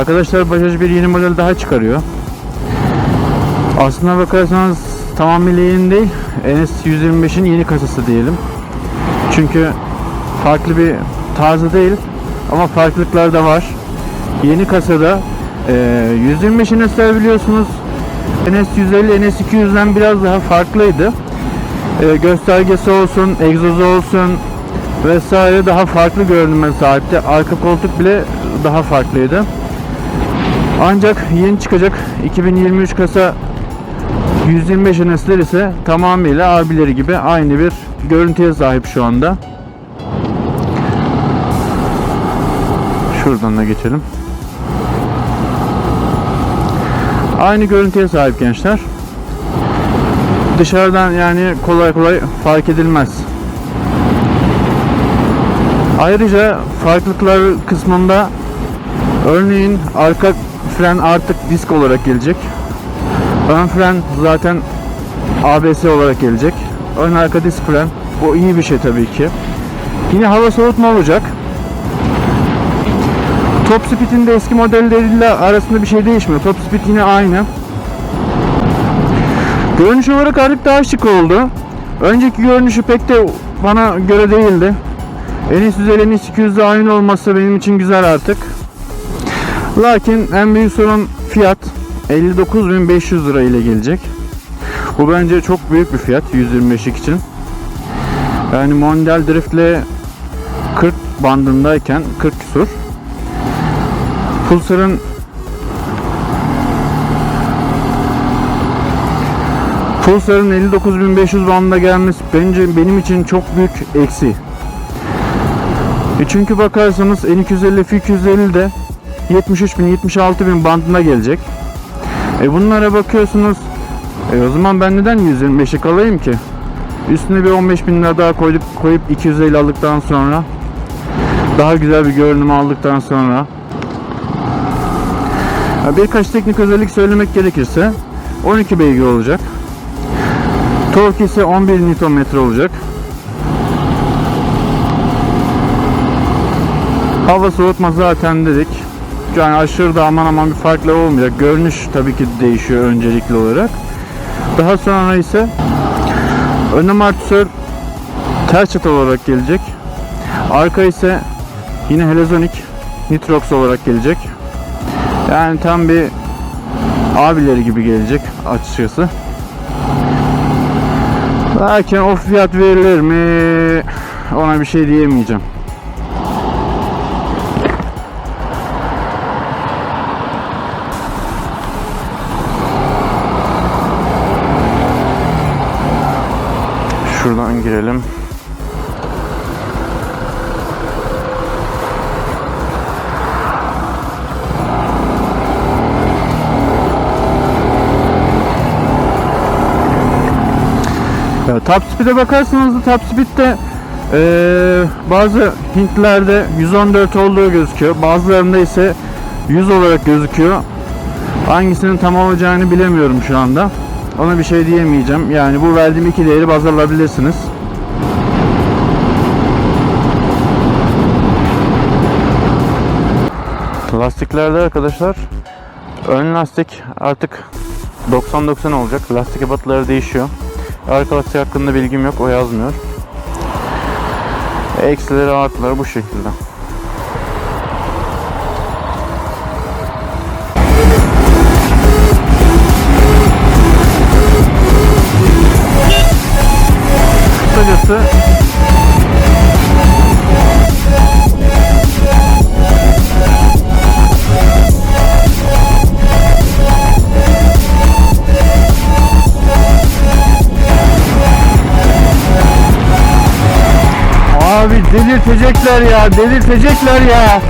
Arkadaşlar Bajaj bir yeni model daha çıkarıyor. Aslına bakarsanız tamamıyla yeni değil. NS125'in yeni kasası diyelim. Çünkü farklı bir tarzı değil ama farklılıklar da var. Yeni kasada e, 125 NS'ler biliyorsunuz NS150 NS200'den biraz daha farklıydı. E, göstergesi olsun, egzozu olsun vesaire daha farklı görünüme sahipti. Arka koltuk bile daha farklıydı. Ancak yeni çıkacak 2023 kasa 125 NS'ler ise tamamıyla abileri gibi aynı bir görüntüye sahip şu anda. Şuradan da geçelim. Aynı görüntüye sahip gençler. Dışarıdan yani kolay kolay fark edilmez. Ayrıca farklılıklar kısmında örneğin arka fren artık disk olarak gelecek. Ön fren zaten ABS olarak gelecek. Ön arka disk fren. Bu iyi bir şey tabii ki. Yine hava soğutma olacak. Top speed'in de eski modelleriyle arasında bir şey değişmiyor. Top speed yine aynı. Görünüş olarak artık daha şık oldu. Önceki görünüşü pek de bana göre değildi. NS150 NS200'de aynı olması benim için güzel artık. Lakin en büyük sorun fiyat 59.500 lira ile gelecek. Bu bence çok büyük bir fiyat 125'lik için. Yani Mondial Drift'le 40 bandındayken 40 küsur. Pulsar'ın Pulsar'ın 59.500 bandına gelmesi bence benim için çok büyük eksi. E çünkü bakarsanız N250 F250 de 73.000 76.000 bandına gelecek. E bunlara bakıyorsunuz. E o zaman ben neden 125'lik alayım ki? Üstüne bir 15.000 lira daha koyduk, koyup 250 aldıktan sonra daha güzel bir görünüm aldıktan sonra ya birkaç teknik özellik söylemek gerekirse 12 beygir olacak. Tork ise 11 Nm olacak. Hava soğutma zaten dedik. Yani aşırı da aman aman bir farklı olmayacak. Görünüş tabii ki değişiyor öncelikli olarak. Daha sonra ise ön amortisör ters çatı olarak gelecek. Arka ise yine Helizonik Nitrox olarak gelecek. Yani tam bir abileri gibi gelecek açıkçası. Lakin o fiyat verilir mi? Ona bir şey diyemeyeceğim. Şuradan girelim. Ya, top speed'e bakarsanız da top speed'de eee, bazı Hintlerde 114 olduğu gözüküyor. Bazılarında ise 100 olarak gözüküyor. Hangisinin tam olacağını bilemiyorum şu anda. Ona bir şey diyemeyeceğim. Yani bu verdiğim iki değeri baz alabilirsiniz. Lastiklerde arkadaşlar ön lastik artık 90-90 olacak. Lastik ebatları değişiyor. Arka lastik hakkında bilgim yok. O yazmıyor. Eksileri artıları bu şekilde. Kısacası Abi delirtecekler ya, delirtecekler ya.